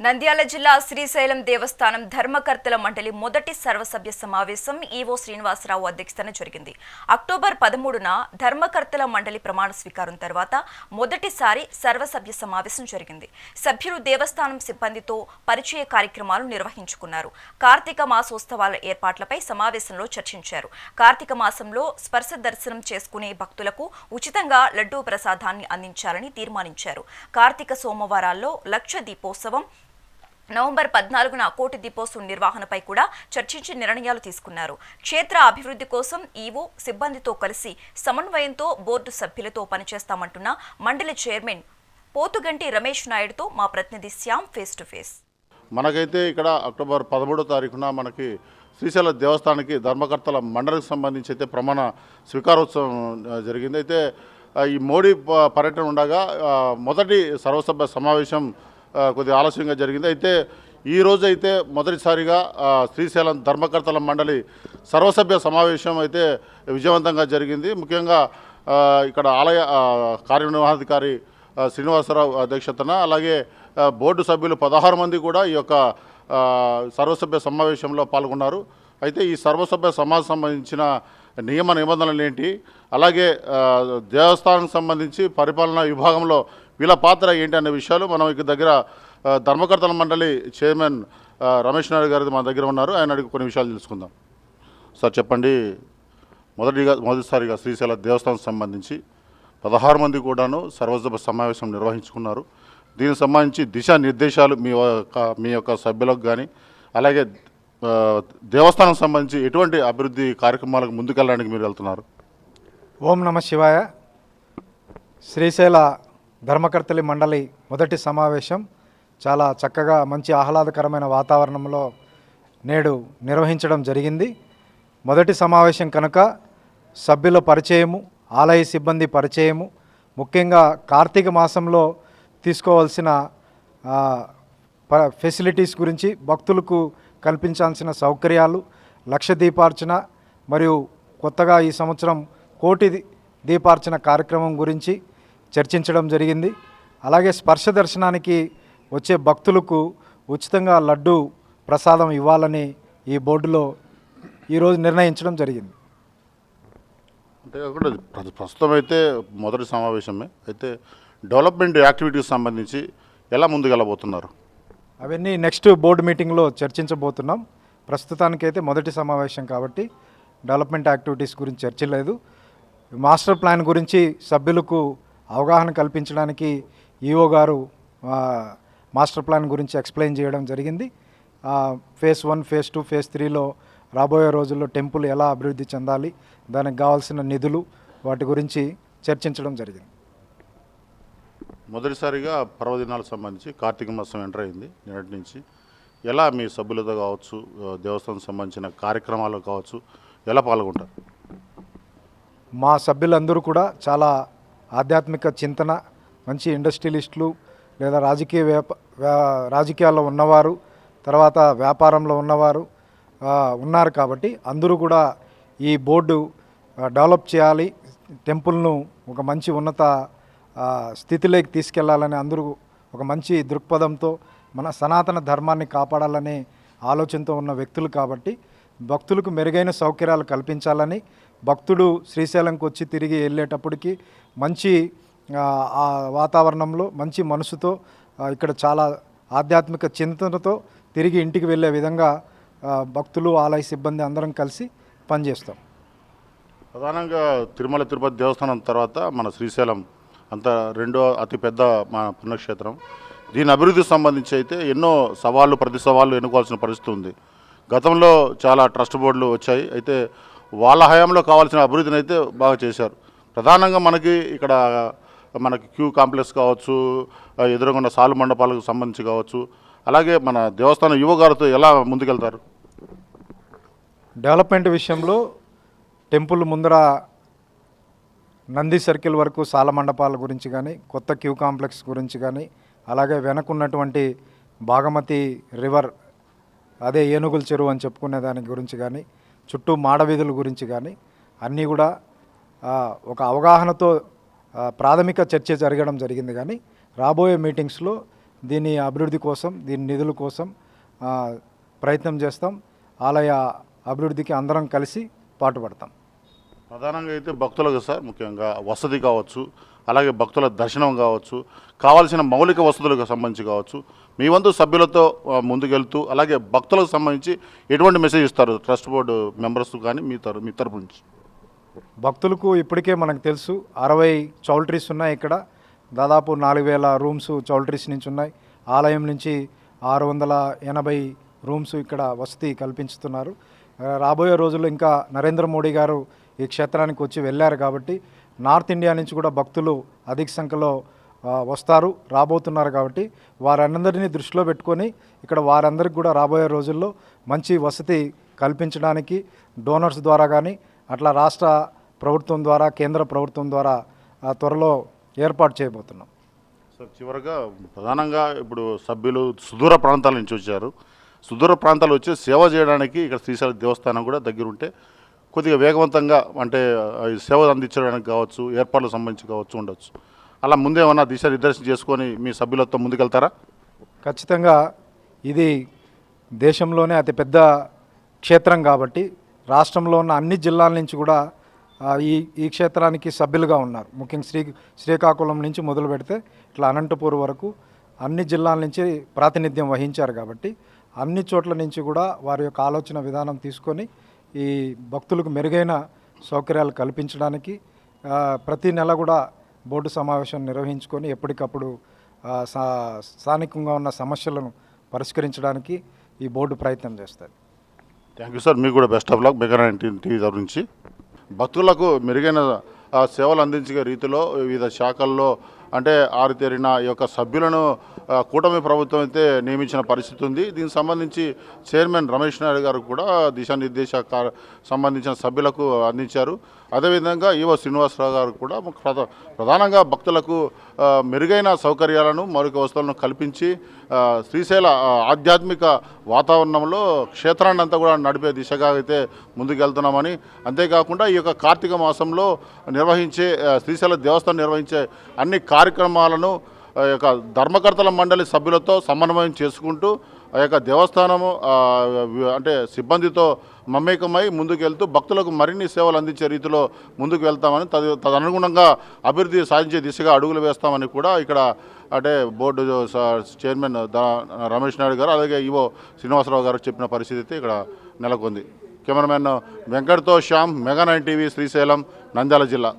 నంద్యాల జిల్లా శ్రీశైలం దేవస్థానం ధర్మకర్తల మండలి మొదటి సర్వసభ్య సమావేశం ఈవో శ్రీనివాసరావు అధ్యక్షతన జరిగింది. అక్టోబర్ పదమూడున ధర్మకర్తల మండలి ప్రమాణ స్వీకారం తర్వాత మొదటిసారి సర్వసభ్య సమావేశం జరిగింది. సభ్యులు దేవస్థానం సిబ్బందితో పరిచయ కార్యక్రమాలు నిర్వహించుకున్నారు. కార్తీక మాసోత్సవాల ఏర్పాట్లపై సమావేశంలో చర్చించారు. కార్తీక మాసంలో స్పర్శ దర్శనం చేసుకునే భక్తులకు ఉచితంగా లడ్డూ ప్రసాదాన్ని అందించాలని తీర్మానించారు. కార్తీక సోమవారాల్లో లక్ష దీపోత్సవం నవంబర్ పద్నాలుగున కోటి దీపోత్సవం నిర్వహణపై కూడా చర్చించి నిర్ణయాలు తీసుకున్నారు. క్షేత్ర అభివృద్ధి కోసం ఈవో సిబ్బందితో కలిసి సమన్వయంతో బోర్డు సభ్యులతో పనిచేస్తామంటున్న మండలి చైర్మన్ పోతుగంటి రమేష్ నాయుడుతో మా ప్రతినిధి శ్యామ్ ఫేస్ టు ఫేస్. మనకైతే ఇక్కడ అక్టోబర్ పదమూడో తారీఖున మనకి శ్రీశైల దేవస్థానానికి ధర్మకర్తల మండలికి సంబంధించి అయితే ప్రమాణ స్వీకారోత్సవం జరిగింది. అయితే ఈ మోడీ పర్యటన ఉండగా మొదటి సర్వసభ్య సమావేశం కొద్దిగా ఆలస్యంగా జరిగింది. అయితే ఈ రోజు అయితే మొదటిసారిగా శ్రీశైలం ధర్మకర్తల మండలి సర్వసభ్య సమావేశం అయితే విజయవంతంగా జరిగింది. ముఖ్యంగా ఇక్కడ ఆలయ కార్యనిర్వహణాధికారి శ్రీనివాసరావు అధ్యక్షతన అలాగే బోర్డు సభ్యులు పదహారు మంది కూడా ఈ యొక్క సర్వసభ్య సమావేశంలో పాల్గొన్నారు. అయితే ఈ సర్వసభ్య సమాజం సంబంధించిన నియమ నిబంధనలు ఏంటి? అలాగే దేవస్థానం సంబంధించి పరిపాలనా విభాగంలో వీళ్ళ పాత్ర ఏంటి అనే విషయాలు మనం ఇక్కడ దగ్గర ధర్మకర్తల మండలి చైర్మన్ రమేష్ నాయుడు గారి మన దగ్గర ఉన్నారు. ఆయన అడిగి కొన్ని విషయాలు తెలుసుకుందాం. సార్ చెప్పండి. మొదటిగా మొదటిసారిగా శ్రీశైల దేవస్థానం సంబంధించి పదహారు మంది కూడాను సర్వసభ సమావేశం నిర్వహించుకున్నారు. దీనికి సంబంధించి దిశానిర్దేశాలు మీ యొక్క మీ యొక్క సభ్యులకు కానీ అలాగే దేవస్థానం సంబంధించి ఎటువంటి అభివృద్ధి కార్యక్రమాలకు ముందుకెళ్ళడానికి మీరు వెళ్తున్నారు? ఓం నమ శివాయ. శ్రీశైల ధర్మకర్తలి మండలి మొదటి సమావేశం. చాలా చక్కగా మంచి ఆహ్లాదకరమైన వాతావరణంలో నేడు నిర్వహించడం జరిగింది. మొదటి సమావేశం కనుక సభ్యుల పరిచయము ఆలయ సిబ్బంది పరిచయము ముఖ్యంగా కార్తీక మాసంలో తీసుకోవాల్సిన ప- ఫెసిలిటీస్ గురించి భక్తులకు కల్పించాల్సిన సౌకర్యాలు లక్ష దీపార్చన మరియు కొత్తగా ఈ సంవత్సరం కోటి దీపార్చన కార్యక్రమం గురించి చర్చించడం జరిగింది. అలాగే స్పర్శ దర్శనానికి వచ్చే భక్తులకు ఉచితంగా లడ్డు ప్రసాదం ఇవ్వాలని ఈ బోర్డులో ఈరోజు నిర్ణయించడం జరిగింది. అంటే కాకుండా ప్ర- ప్రస్తుతం అయితే మొదటి సమావేశమే. అయితే డెవలప్మెంట్ యాక్టివిటీస్ సంబంధించి ఎలా ముందుకెళ్ళబోతున్నారు? అవన్నీ నెక్స్ట్ బోర్డు మీటింగ్లో చర్చించబోతున్నాం. ప్రస్తుతానికైతే మొదటి సమావేశం కాబట్టి డెవలప్మెంట్ యాక్టివిటీస్ గురించి చర్చ లేదు మాస్టర్ ప్లాన్ గురించి సభ్యులకు అవగాహన కల్పించడానికి ఈఓ గారు మాస్టర్ ప్లాన్ గురించి ఎక్స్ప్లెయిన్ చేయడం జరిగింది. Phase one phase two phase త్రీలో రాబోయే రోజుల్లో టెంపుల్ ఎలా అభివృద్ధి చెందాలి దానికి కావాల్సిన నిధులు వాటి గురించి చర్చించడం జరిగింది. మొదటిసారిగా పర్వదినాలకు సంబంధించి కార్తీక మాసం ఎంటర్ అయింది నిన్నటి నుంచి. ఎలా మీ సభ్యులతో కావచ్చు దేవస్థానం సంబంధించిన కార్యక్రమాలు కావచ్చు ఎలా పాల్గొంటారు? మా సభ్యులందరూ కూడా చాలా ఆధ్యాత్మిక చింతన మంచి ఇండస్ట్రియలిస్టులు లేదా రాజకీయ వ్యాప రాజకీయాల్లో ఉన్నవారు తర్వాత వ్యాపారంలో ఉన్నవారు ఉన్నారు కాబట్టి అందరూ కూడా ఈ బోర్డు డెవలప్ చేయాలి. టెంపుల్ను ఒక మంచి ఉన్నత స్థితిలోకి తీసుకెళ్ళాలని అందరూ ఒక మంచి దృక్పథంతో మన సనాతన ధర్మాన్ని కాపాడాలనే ఆలోచనతో ఉన్న వ్యక్తులు కాబట్టి భక్తులకు మెరుగైన సౌకర్యాలు కల్పించాలని భక్తుడు శ్రీశైలంకి వచ్చి తిరిగి వెళ్ళేటప్పటికి మంచి ఆ, వాతావరణంలో మంచి మనసుతో ఇక్కడ చాలా ఆధ్యాత్మిక చింతనతో తిరిగి ఇంటికి వెళ్ళే విధంగా భక్తులు ఆలయ సిబ్బంది అందరం కలిసి పనిచేస్తాం. ప్రధానంగా తిరుమల తిరుపతి దేవస్థానం తర్వాత మన శ్రీశైలం అంత రెండో అతిపెద్ద మా పుణ్యక్షేత్రం. దీని అభివృద్ధికి సంబంధించి అయితే ఎన్నో సవాళ్ళు ప్రతి సవాళ్ళు ఎన్నుకోవాల్సిన పరిస్థితి ఉంది. గతంలో చాలా ట్రస్ట్ బోర్డులు వచ్చాయి. అయితే వాళ్ళ హయాంలో కావాల్సిన అభివృద్ధిని అయితే బాగా చేశారు. ప్రధానంగా మనకి ఇక్కడ మనకి క్యూ కాంప్లెక్స్ కావచ్చు ఎదురుగున్న సాలు మండపాలకు సంబంధించి కావచ్చు అలాగే మన దేవస్థానం యువగారితో ఎలా ముందుకెళ్తారు? డెవలప్మెంట్ విషయంలో టెంపుల్ ముందర నంది సర్కిల్ వరకు సాల మండపాల గురించి కానీ కొత్త క్యూ కాంప్లెక్స్ గురించి కానీ అలాగే వెనకున్నటువంటి బాగమతి రివర్ అదే ఏనుగుల చెరువు అని చెప్పుకునే దాని గురించి కానీ చుట్టూ మాడవీధుల గురించి కానీ అన్నీ కూడా ఒక అవగాహనతో ప్రాథమిక చర్చ జరగడం జరిగింది కానీ రాబోయే మీటింగ్స్లో దీని అభివృద్ధి కోసం దీని నిధుల కోసం ప్రయత్నం చేస్తాం. ఆలయ అభివృద్ధికి అందరం కలిసి పాటుపడతాం. ప్రధానంగా అయితే భక్తులకు సార్ ముఖ్యంగా వసతి కావచ్చు అలాగే భక్తుల దర్శనం కావచ్చు కావాల్సిన మౌలిక వసతులకు సంబంధించి కావచ్చు మీ వంతు సభ్యులతో ముందుకెళ్తూ అలాగే భక్తులకు సంబంధించి ఎటువంటి మెసేజ్ ఇస్తారు? ట్రస్ట్ బోర్డు మెంబర్స్ కానీ మీ తర మీ తరపు నుంచి. భక్తులకు ఇప్పటికే మనకు తెలుసు అరవై చౌల్ట్రీస్ ఉన్నాయి ఇక్కడ. దాదాపు నాలుగు వేల రూమ్స్ చౌల్ట్రీస్ నుంచి ఉన్నాయి. ఆలయం నుంచి ఆరు వందల ఎనభై రూమ్స్ ఇక్కడ వసతి కల్పించుతున్నారు. రాబోయే రోజుల్లో ఇంకా నరేంద్ర మోడీ గారు ఈ క్షేత్రానికి వచ్చి వెళ్ళారు కాబట్టి నార్త్ ఇండియా నుంచి కూడా భక్తులు అధిక సంఖ్యలో వస్తారు రాబోతున్నారు కాబట్టి వారందరినీ దృష్టిలో పెట్టుకొని ఇక్కడ వారందరికి కూడా రాబోయే రోజుల్లో మంచి వసతి కల్పించడానికి డోనర్స్ ద్వారా కానీ అట్లా రాష్ట్ర ప్రభుత్వం ద్వారా కేంద్ర ప్రభుత్వం ద్వారా ఆ, త్వరలో ఏర్పాటు చేయబోతున్నాం. సార్ చివరగా ప్రధానంగా ఇప్పుడు సభ్యులు సుదూర ప్రాంతాల నుంచి వచ్చారు. సుదూర ప్రాంతాలు వచ్చి సేవ చేయడానికి ఇక్కడ శ్రీశైల దేవస్థానం కూడా దగ్గరుంటే కొద్దిగా వేగవంతంగా అంటే సేవలు అందించడానికి కావచ్చు ఏర్పాట్లకు సంబంధించి కావచ్చు ఉండొచ్చు. అలా ముందేమన్నా దిశానిర్దేశం చేసుకొని మీ సభ్యులతో ముందుకెళ్తారా? ఖచ్చితంగా ఇది దేశంలోనే అతిపెద్ద క్షేత్రం కాబట్టి రాష్ట్రంలో ఉన్న అన్ని జిల్లాల నుంచి కూడా ఈ ఈ క్షేత్రానికి సభ్యులుగా ఉన్నారు. ముఖ్యంగా శ్రీ శ్రీకాకుళం నుంచి మొదలు పెడితే ఇట్లా అనంతపూర్ వరకు అన్ని జిల్లాల నుంచి ప్రాతినిధ్యం వహించారు కాబట్టి అన్ని చోట్ల నుంచి కూడా వారి యొక్క ఆలోచన విధానం తీసుకొని ఈ భక్తులకు మెరుగైన సౌకర్యాలు కల్పించడానికి ప్రతి నెల కూడా బోర్డు సమావేశం నిర్వహించుకొని ఎప్పటికప్పుడు సా- స్థానికంగా ఉన్న సమస్యలను పరిష్కరించడానికి ఈ బోర్డు ప్రయత్నం చేస్తుంది. Thank you sir. మీకు కూడా బెస్ట్ ఆఫ్ లక్. మెగా గురించి టీవీ తరఫు నుంచి. భక్తులకు మెరుగైన సేవలు అందించే రీతిలో వివిధ శాఖల్లో అంటే ఆరితేరిన ఈ యొక్క సభ్యులను కూటమి ప్రభుత్వం అయితే నియమించిన పరిస్థితి ఉంది. దీనికి సంబంధించి చైర్మన్ రమేష్ నాయుడు గారు కూడా దిశానిర్దేశ సంబంధించిన సభ్యులకు అందించారు. అదేవిధంగా ఈవో శ్రీనివాసరావు గారు కూడా ప్రధానంగా భక్తులకు మెరుగైన సౌకర్యాలను మౌలిక వసతులను కల్పించి శ్రీశైల ఆధ్యాత్మిక వాతావరణంలో క్షేత్రాన్ని అంతా కూడా నడిపే దిశగా అయితే ముందుకెళ్తున్నామని అంతేకాకుండా ఈ యొక్క కార్తీక మాసంలో నిర్వహించే శ్రీశైల దేవస్థానం నిర్వహించే అన్ని కార్యక్రమాలను యొక్క ధర్మకర్తల మండలి సభ్యులతో సమన్వయం చేసుకుంటూ ఆ యొక్క దేవస్థానము అంటే సిబ్బందితో మమేకమై ముందుకెళ్తూ భక్తులకు మరిన్ని సేవలు అందించే రీతిలో ముందుకు వెళ్తామని తదనుగుణంగా అభివృద్ధి సాధించే దిశగా అడుగులు వేస్తామని కూడా ఇక్కడ అంటే బోర్డు చైర్మన్ రమేష్ నాయుడు గారు అలాగే ఈవో శ్రీనివాసరావు గారు చెప్పిన పరిస్థితి ఇక్కడ నెలకొంది. Cameraman వెంకట్తో Shyam Mega nine TV Srisailam Nandyal జిల్లా.